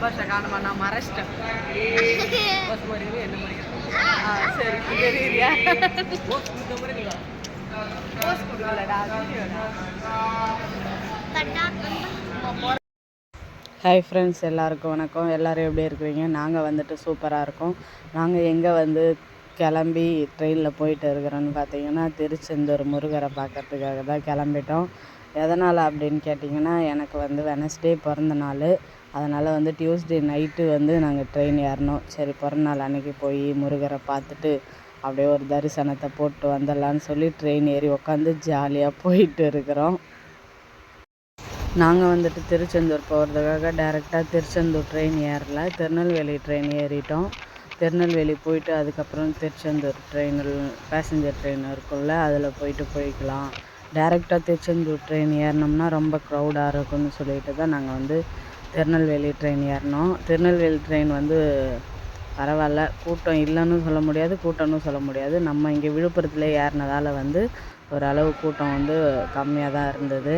பஸ்ஸை சரி கொடுக்கலடா வீடியோடா hi friends எல்லாருக்கும் வணக்கம். எல்லோரும் எப்படி இருக்கிறீங்க? நாங்கள் வந்துட்டு சூப்பராக இருக்கோம். நாங்கள் எங்கே வந்து கிளம்பி ட்ரெயினில் போயிட்டு இருக்கிறோன்னு பார்த்தீங்கன்னா திருச்செந்தூர் முருகரை பார்க்கறதுக்காக தான் கிளம்பிட்டோம். எதனால் அப்படின்னு கேட்டிங்கன்னா எனக்கு வந்து வெனஸ்டே பிறந்த நாள். அதனால் வந்து டியூஸ்டே நைட்டு வந்து நாங்கள் ட்ரெயின் ஏறினோம் சரி பிறந்தநாள் அன்றைக்கி போய் முருகரை பார்த்துட்டு அப்படியே ஒரு தரிசனத்தை போட்டு வந்துடலான்னு சொல்லி ட்ரெயின் ஏறி உட்காந்து ஜாலியாக போயிட்டு இருக்கிறோம். நாங்கள் வந்துட்டு திருச்செந்தூர் போகிறதுக்காக டேரெக்டாக திருச்செந்தூர் ட்ரெயின் ஏறல. திருநெல்வேலி ட்ரெயின் ஏறிட்டோம். திருநெல்வேலி போயிட்டு அதுக்கப்புறம் திருச்செந்தூர் ட்ரெயினில் பேசஞ்சர் ட்ரெயின் இருக்கும்ல அதில் போயிட்டு போய்க்கலாம். டேரெக்டாக திருச்செந்தூர் ட்ரெயின் ஏறினோம்னா ரொம்ப க்ரௌடாக இருக்கும்னு சொல்லிட்டு தான் நாங்கள் வந்து திருநெல்வேலி ட்ரெயின் ஏறினோம் திருநெல்வேலி ட்ரெயின் வந்து பரவாயில்ல. கூட்டம் இல்லைன்னு சொல்ல முடியாது கூட்டம்னு சொல்ல முடியாது. நம்ம இங்கே விழுப்புரத்தில் ஏறினதால வந்து ஓரளவு கூட்டம் வந்து கம்மியாக தான் இருந்தது.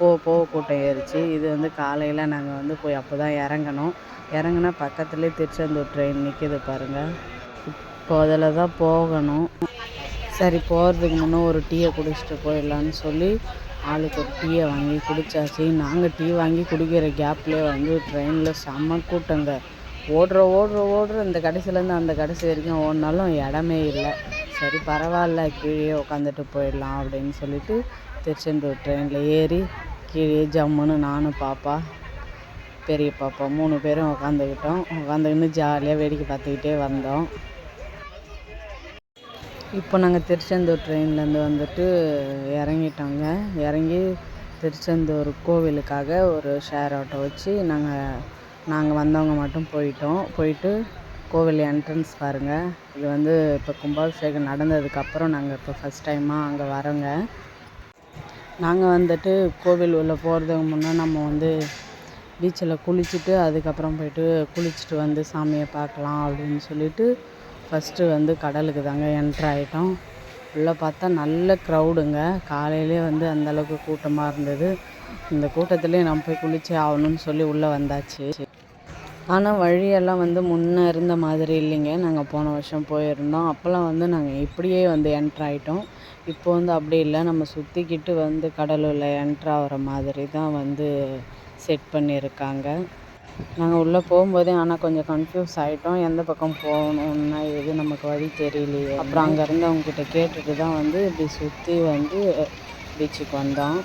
போக போக கூட்டம் ஏறிச்சு. இது வந்து காலையில் நாங்கள் வந்து போய் அப்போ தான் இறங்கணும். இறங்குனா பக்கத்துலேயே திருச்செந்தூர் ட்ரெயின் நிற்கிது பாருங்கள் இப்போ அதில் தான் போகணும். சரி போகிறதுக்கு முன்னே ஒரு டீயை குடிச்சிட்டு போயிடலான்னு சொல்லி ஆளுக்கு ஒரு டீயை வாங்கி குடித்தாச்சு நாங்கள் டீ வாங்கி குடிக்கிற கேப்லேயே வந்து ட்ரெயினில் செம்ம கூட்டங்க. ஓடுற ஓடுற ஓடுற இந்த கடைசிலேருந்து அந்த கடைசி வரைக்கும் ஓடினாலும் இடமே இல்லை. சரி பரவாயில்ல கீழே உட்காந்துட்டு போயிடலாம் அப்படின்னு சொல்லிட்டு திருச்செந்தூர் ட்ரெயினில் ஏறி கீழே ஜம்முன்னு நானும் பாப்பா பெரிய பாப்பா மூணு பேரும் உட்காந்துக்கிட்டோம் உட்காந்துக்கின்னு ஜாலியாக வேடிக்கை பார்த்துக்கிட்டே வந்தோம். இப்போ நாங்கள் திருச்செந்தூர் ட்ரெயின்லேருந்து வந்துட்டு இறங்கிட்டோங்க. இறங்கி திருச்செந்தூர் கோவிலுக்காக ஒரு ஷேர் ஆட்டோ வச்சு நாங்கள் நாங்கள் வந்தவங்க மட்டும் போயிட்டோம். போயிட்டு கோவில் என்ட்ரன்ஸ் பாருங்கள் இது வந்து இப்போ கும்பாபிஷேகம் நடந்ததுக்கப்புறம் நாங்கள் இப்போ ஃபஸ்ட் டைமாக அங்கே வரோங்க. நாங்கள் வந்துட்டு கோவில் உள்ளே போகிறதுக்கு முன்னே நம்ம வந்து பீச்சில் குளிச்சுட்டு அதுக்கப்புறம் போயிட்டு குளிச்சுட்டு வந்து சாமியை பார்க்கலாம் அப்படின்னு சொல்லிட்டு ஃபஸ்ட்டு வந்து கடலுக்கு தாங்க என்ட்ரு ஆகிட்டோம் உள்ளே பார்த்தா நல்ல க்ரௌடுங்க காலையிலே வந்து அந்தளவுக்கு கூட்டமாக இருந்தது. இந்த கூட்டத்துலேயே நம்ம போய் குளிச்சே ஆகணும்னு சொல்லி உள்ளே வந்தாச்சு. ஆனால் வழியெல்லாம் வந்து முன்னே இருந்த மாதிரி இல்லைங்க. நாங்கள் போன வருஷம் போயிருந்தோம். அப்போல்லாம் வந்து நாங்கள் இப்படியே வந்து என்ட்ரு ஆகிட்டோம் இப்போ வந்து அப்படி இல்லை. நம்ம சுற்றிக்கிட்டு வந்து கடலுள்ள என்ட்ரு ஆகிற மாதிரி தான் வந்து செட் பண்ணியிருக்காங்க. நாங்கள் உள்ளே போகும்போதே ஆனால் கொஞ்சம் கன்ஃபியூஸ் ஆகிட்டோம் எந்த பக்கம் போகணுன்னா எது நமக்கு வழி தெரியலையே. அப்புறம் அங்கேருந்து இருந்தவங்கக்கிட்ட கேட்டுட்டு தான் வந்து இப்படி சுற்றி வந்து பீச்சுக்கு வந்தோம்.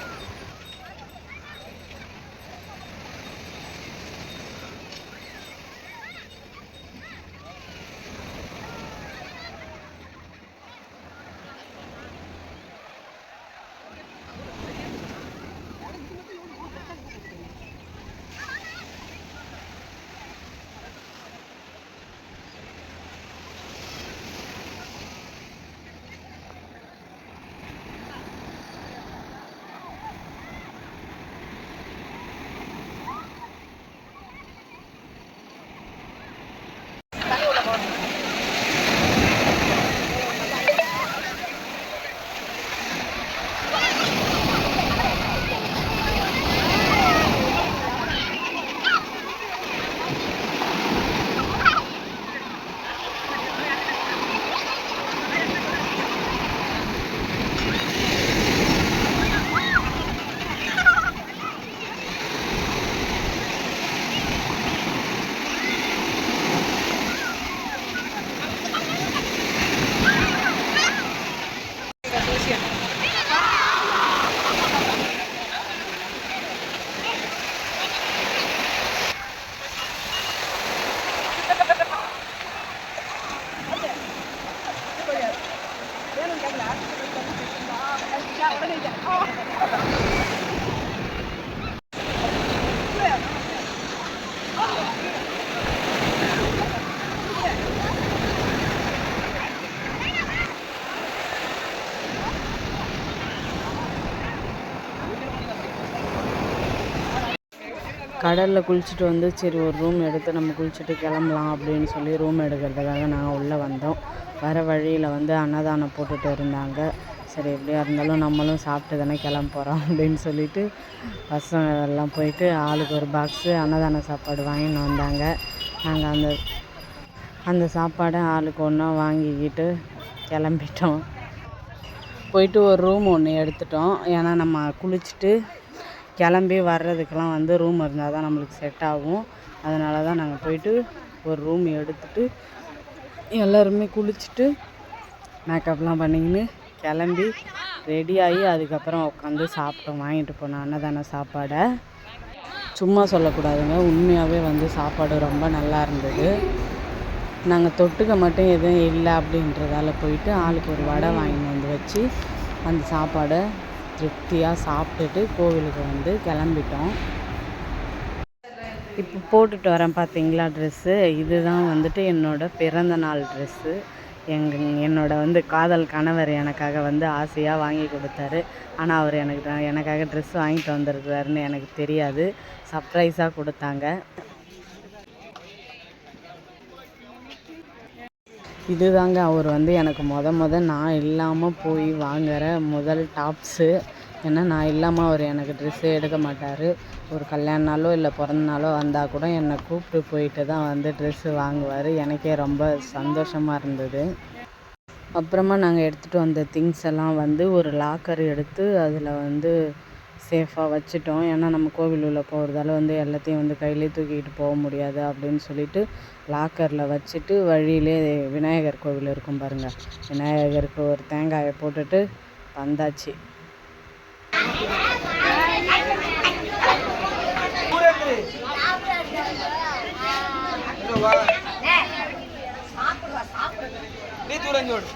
கடலில் குளிச்சுட்டு வந்து சரி ஒரு ரூம் எடுத்து நம்ம குளிச்சுட்டு கிளம்பலாம் அப்படின்னு சொல்லி ரூம் எடுக்கிறதுக்காக நாங்கள் உள்ளே வந்தோம். வர வழியில் வந்து அன்னதானம் போட்டுட்டு இருந்தாங்க. சரி எப்படியா இருந்தாலும் நம்மளும் சாப்பிட்டு தானே கிளம்ப போகிறோம் அப்படின்னு சொல்லிட்டு பசங்க எல்லாம் போயிட்டு ஆளுக்கு ஒரு பாக்ஸு அன்னதான சாப்பாடு வாங்கின்னு வந்தாங்க. நாங்கள் அந்த அந்த சாப்பாடை ஆளுக்கு ஒன்றா வாங்கிக்கிட்டு கிளம்பிட்டோம். போயிட்டு ஒரு ரூம் ஒன்று எடுத்துட்டோம். ஏன்னா நம்ம குளிச்சுட்டு கிளம்பி வர்றதுக்கெலாம் வந்து ரூம் இருந்தால் தான் நம்மளுக்கு செட் ஆகும். அதனால தான் நாங்கள் போயிட்டு ஒரு ரூம் எடுத்துட்டு எல்லோருமே குளிச்சுட்டு மேக்கப்லாம் பண்ணிக்கின்னு கிளம்பி ரெடி ஆகி அதுக்கப்புறம் உட்காந்து சாப்பிட்டோம். வாங்கிட்டு போனோம் அன்னதான சாப்பாடை. சும்மா சொல்லக்கூடாதுங்க. உண்மையாகவே வந்து சாப்பாடு ரொம்ப நல்லா இருந்தது. நாங்கள் தொட்டுக்க மட்டும் எதுவும் இல்லை அப்படின்றதால போயிட்டு ஆளுக்கு ஒரு வடை வாங்கிட்டு வந்து வச்சு அந்த சாப்பாடை திருப்தியாக சாப்பிட்டுட்டு கோவிலுக்கு வந்து கிளம்பிட்டோம். இப்போ போட்டுட்டு வரேன் பார்த்தீங்களா ட்ரெஸ்ஸு இதுதான் வந்துட்டு என்னோடய பிறந்த நாள் ட்ரெஸ்ஸு எங்க என்னோட வந்து காதல் கணவர் எனக்காக வந்து ஆசையாக வாங்கி கொடுத்தாரு. ஆனால் அவர் எனக்கு எனக்காக ட்ரெஸ் வாங்கிட்டு வந்திருக்கிறாருன்னு எனக்கு தெரியாது. சர்ப்ரைஸாக கொடுத்தாங்க. இதுதாங்க அவர் வந்து எனக்கு மொத மொத நான் இல்லாமல் போய் வாங்குகிற முதல் டாப்ஸு. ஏன்னா நான் இல்லாமல் அவர் எனக்கு ட்ரெஸ்ஸே எடுக்க மாட்டார். ஒரு கல்யாணனாலோ இல்லை பிறந்த நாளோ வந்தால் கூட என்னை கூப்பிட்டு போயிட்டு தான் வந்து ட்ரெஸ்ஸு வாங்குவார். எனக்கே ரொம்ப சந்தோஷமாக இருந்தது. அப்புறமா நாங்கள் எடுத்துகிட்டு வந்த திங்ஸ் எல்லாம் வந்து ஒரு லாக்கர் எடுத்து அதில் வந்து சேஃபாக வச்சுட்டோம். ஏன்னா நம்ம கோவில் உள்ள போகிறதால வந்து எல்லாத்தையும் வந்து கையிலே தூக்கிக்கிட்டு போக முடியாது அப்படின்னு சொல்லிட்டு லாக்கரில் வச்சுட்டு வழியிலே விநாயகர் கோவில் இருக்கும் பாருங்கள் விநாயகருக்கு ஒரு தேங்காயை போட்டுட்டு வந்தாச்சு. நீ தூரம் చూడు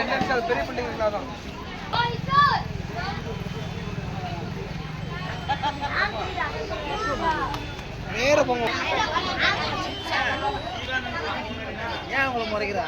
என்ன பெரிய பிள்ளைங்களா தான் நேர போங்க. ஏன் உங்களை முறைக்கிறா?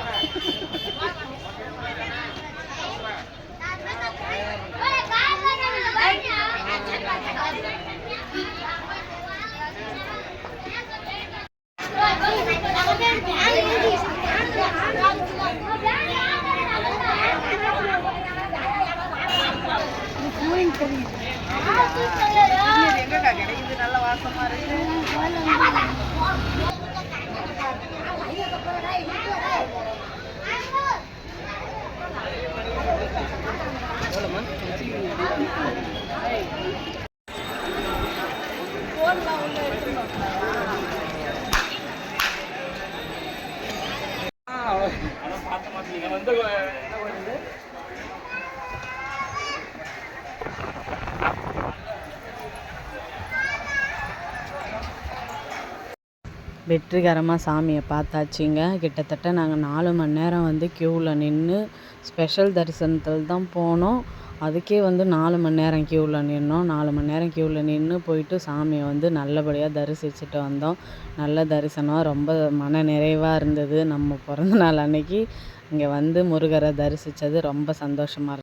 வெற்றிகரமாக சாமியை பார்த்தாச்சுங்க. கிட்டத்தட்ட நாங்கள் நாலு மணி நேரம் வந்து க்யூவில் நின்று ஸ்பெஷல் தரிசனத்தில் தான் போனோம். அதுக்கே வந்து நாலு மணி நேரம் க்யூவில் நின்றோம் நாலு மணி நேரம் க்யூவில் நின்று போயிட்டு சாமியை வந்து நல்லபடியாக தரிசிச்சுட்டு வந்தோம். நல்ல தரிசனம். ரொம்ப மன நிறைவாக இருந்தது. நம்ம பிறந்த நாள் அன்னைக்கு. இங்கே வந்து முருகரை தரிசித்தது ரொம்ப சந்தோஷமாக இருக்குது